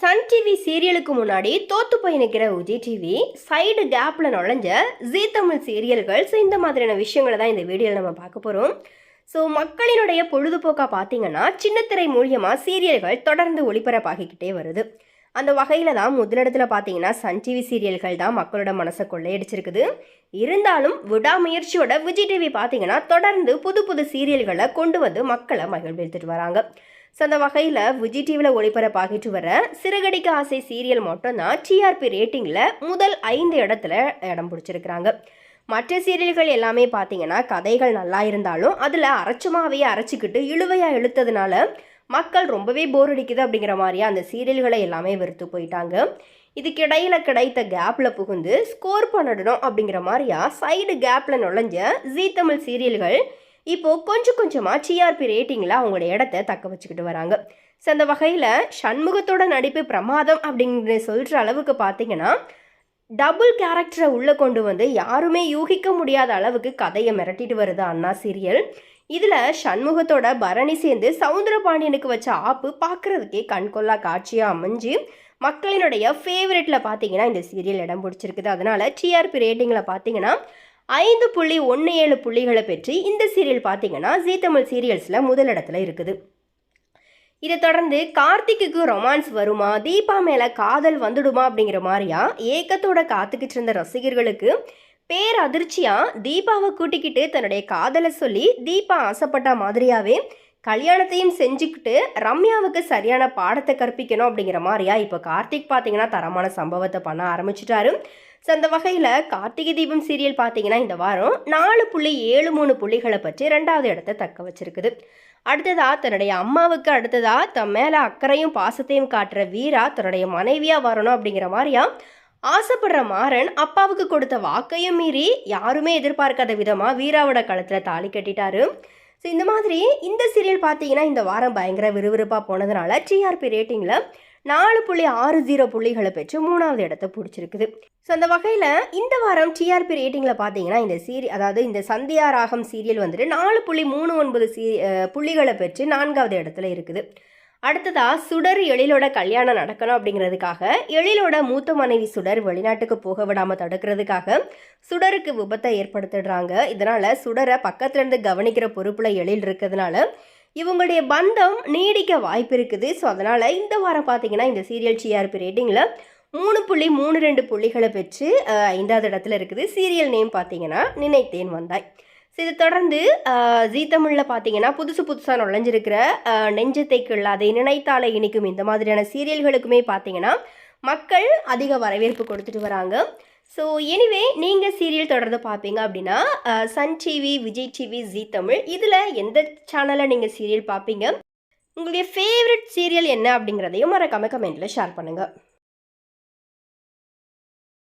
Sun TV சீரியலுக்கு முன்னாடி தோத்து போய் நிற்கிற விஜய் டிவி சைடு கேப்பில் நுழைஞ்ச ஜீ தமிழ் சீரியல்கள் ஸோ இந்த மாதிரியான விஷயங்களை தான் இந்த வீடியோவில் நம்ம பார்க்க போகிறோம் ஸோ மக்களினுடைய பொழுதுபோக்காக பார்த்தீங்கன்னா சின்னத்திரை மூலியமாக சீரியல்கள் தொடர்ந்து ஒளிபரப்பாகிக்கிட்டே வருது. அந்த வகையில் தான் முதலிடத்தில் பார்த்தீங்கன்னா சன் டிவி சீரியல்கள் தான் மக்களோட மனசை கொள்ளையடிச்சிருக்குது. இருந்தாலும் விடாமுயற்சியோட விஜய் டிவி பார்த்தீங்கன்னா தொடர்ந்து புது புது சீரியல்களை கொண்டு வந்து மக்களை மகிழ்வித்துட்டு வராங்க. ஸோ அந்த வகையில் விஜய் டிவியில் ஒளிபரப்பாகிட்டு வர சிறுகடிக்க ஆசை சீரியல் மட்டும்தான் டிஆர்பி ரேட்டிங்கில் முதல் ஐந்து இடத்துல இடம் பிடிச்சிருக்கிறாங்க. மற்ற சீரியல்கள் எல்லாமே பார்த்தீங்கன்னா கதைகள் நல்லா இருந்தாலும் அதில் அரைச்சமாவே அரைச்சிக்கிட்டு இழுவையாக இழுத்ததுனால மக்கள் ரொம்பவே போர் அடிக்குது அப்படிங்கிற மாதிரியா அந்த சீரியல்களை எல்லாமே வெறுத்து போயிட்டாங்க. இதுக்கிடையில் கிடைத்த கேப்பில் புகுந்து ஸ்கோர் பண்ணிடணும் அப்படிங்கிற மாதிரியா சைடு கேப்பில் நுழைஞ்ச ஜீ தமிழ் சீரியல்கள் இப்போது கொஞ்சம் கொஞ்சமாக டிஆர்பி ரேட்டிங்கில் அவங்களோட இடத்த தக்க வச்சுக்கிட்டு வராங்க. ஸோ அந்த வகையில் சண்முகத்தோட நடிப்பு பிரமாதம் அப்படிங்கிற சொல்கிற அளவுக்கு பார்த்தீங்கன்னா டபுள் கேரக்டரை உள்ளே கொண்டு வந்து யாருமே யூகிக்க முடியாத அளவுக்கு கதையை மிரட்டிட்டு வருது அண்ணா சீரியல் இதில் சண்முகத்தோட பரணி சேர்ந்து சவுந்தரபாண்டியனுக்கு வச்ச ஆப்பு பார்க்குறதுக்கே கண்கொள்ளா காட்சியாக அமைஞ்சு மக்களினுடைய ஃபேவரெட்டில் பார்த்தீங்கன்னா இந்த சீரியல் இடம் பிடிச்சிருக்குது. அதனால் டிஆர்பி ரேட்டிங்கில் பார்த்தீங்கன்னா ஐந்து புள்ளி ஒன்று ஏழு புள்ளிகளை பெற்று இந்த சீரியல் பார்த்தீங்கன்னா ஜீ தமிழ் சீரியல்ஸில் முதலிடத்தில் இருக்குது. இதை தொடர்ந்து கார்த்திக்குக்கு ரொமான்ஸ் வருமா தீபா மேலே காதல் வந்துடுமா அப்படிங்கிற மாதிரியா ஏக்கத்தோட காத்துக்கிட்டு இருந்த ரசிகர்களுக்கு பேர் அதிர்ச்சியாக தீபாவை கூட்டிக்கிட்டு தன்னுடைய காதலை சொல்லி தீபா ஆசைப்பட்ட மாதிரியாவே கல்யாணத்தையும் செஞ்சுக்கிட்டு ரம்யாவுக்கு சரியான பாடத்தை கற்பிக்கணும் அப்படிங்கிற மாதிரியா இப்போ கார்த்திக் பார்த்தீங்கன்னா தரமான சம்பவத்தை பண்ண ஆரம்பிச்சிட்டாரு. ஸோ அந்த வகையில் கார்த்திகை தீபம் சீரியல் பார்த்தீங்கன்னா இந்த வாரம் நாலு புள்ளி ஏழு மூணு புள்ளிகளை பற்றி ரெண்டாவது இடத்த தக்க வச்சிருக்குது. அடுத்ததா தன்னுடைய அம்மாவுக்கு அடுத்ததா தன் மேலே அக்கறையும் பாசத்தையும் காட்டுற வீரா தன்னுடைய மனைவியாக வரணும் அப்படிங்கிற மாதிரியா ஆசைப்படுற மாறன் அப்பாவுக்கு கொடுத்த வாக்கையும் மீறி யாருமே எதிர்பார்க்காத விதமாக வீராவோட களத்தில் தாலி கட்டிட்டாரு. ஸோ இந்த மாதிரி இந்த சீரியல் பார்த்தீங்கன்னா இந்த வாரம் பயங்கர விறுவிறுப்பாக போனதுனால டிஆர்பி ரேட்டிங்கில் நாலு புள்ளி ஆறு ஜீரோ புள்ளிகளை பெற்று மூணாவது இடத்த பிடிச்சிருக்குது. ஸோ அந்த வகையில் இந்த வாரம் டிஆர்பி ரேட்டிங்கில் பார்த்தீங்கன்னா இந்த சீரி அதாவது இந்த சந்தியா ராகம் சீரியல் வந்துட்டு நாலு புள்ளி மூணு ஒன்பது சீ புள்ளிகளை பெற்று நான்காவது இடத்துல இருக்குது. அடுத்ததா சுடர் எழிலோட கல்யாணம் நடக்கணும் அப்படிங்கிறதுக்காக எழிலோட மூத்த மனைவி சுடர் வெளிநாட்டுக்கு போக விடாமல் தடுக்கிறதுக்காக சுடருக்கு விபத்தை ஏற்படுத்திடுறாங்க. இதனால் சுடரை பக்கத்துலேருந்து கவனிக்கிற பொறுப்பில் எழில் இருக்கிறதுனால இவங்களுடைய பந்தம் நீடிக்க வாய்ப்பு இருக்குது ஸோ அதனால் இந்த வாரம் பார்த்தீங்கன்னா இந்த சீரியல் டிஆர்பி ரேட்டிங்கில் மூணு புள்ளி மூணு ரெண்டு புள்ளிகளை பெற்று ஐந்தாவது இடத்துல இருக்குது. சீரியல் நேம் பார்த்தீங்கன்னா நினைத்தேன் வந்தாய். ஸோ இதை தொடர்ந்து ஜீ தமிழில் பார்த்தீங்கன்னா புதுசு புதுசாக நுழைஞ்சிருக்கிற அஹ், நெஞ்சத்தை கிள்ளாதை நினைத்தாலே இனிக்கும் இந்த மாதிரியான சீரியல்களுக்குமே பார்த்தீங்கன்னா மக்கள் அதிக வரவேற்பு கொடுத்துட்டு வராங்க. ஸோ எனிவே நீங்கள் சீரியல் தொடர்ந்து பார்ப்பீங்க அப்படின்னா Sun TV Vijay TV Zee Tamil இதில் எந்த சேனலில் நீங்கள் சீரியல் பார்ப்பீங்க உங்களுடைய ஃபேவரட் சீரியல் என்ன அப்படிங்கிறதையும் மறக்காம கமெண்ட்டில் ஷேர் பண்ணுங்கள்